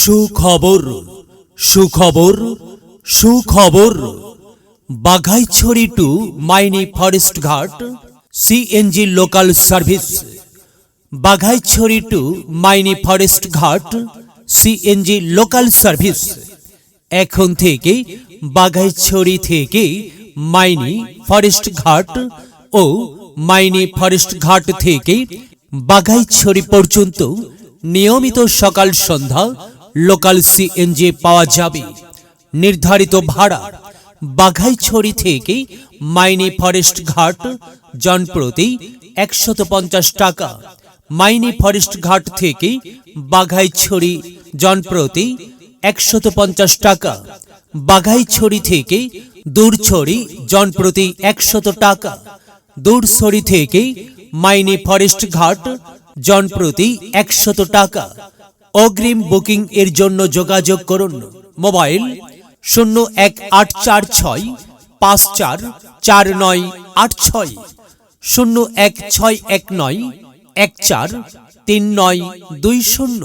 সুখবর সুখবর সুখবর। Baghaichhari to Maini forest Ghat CNG local service. Baghaichhari to Maini forest Ghat CNG local service. এখন থেকে বাঘাইছড়ি থেকে মাইনি ফরেস্ট ঘাট ও মাইনি ফরেস্ট ঘাট থেকে বাঘাইছড়ি পর্যন্ত নিয়মিত সকাল সন্ধ্যা লোকাল সিএনজি পাওয়া যাবে। নির্ধারিত ভাড়া বাঘাইছড়ি থেকে মাইনি ফরেস্ট ঘাট, জনপ্রতি একশত পঞ্চাশ টাকা। মাইনি ফরেস্ট ঘাট থেকে বাঘাইছড়ি, জনপ্রতি একশত পঞ্চাশ টাকা। বাঘাইছড়ি থেকে দূরছড়ি, জনপ্রতি একশত টাকা। দূরছড়ি থেকে মাইনি ফরেস্ট ঘাট, জনপ্রতি একশত টাকা। অগ্রিম বুকিং এর জন্য যোগাযোগ করুন। মোবাইল শূন্য এক আট চার ছয় পাঁচ চার চার নয় আট ছয়। শূন্য এক ছয় এক নয় এক চার তিন নয় দুই শূন্য।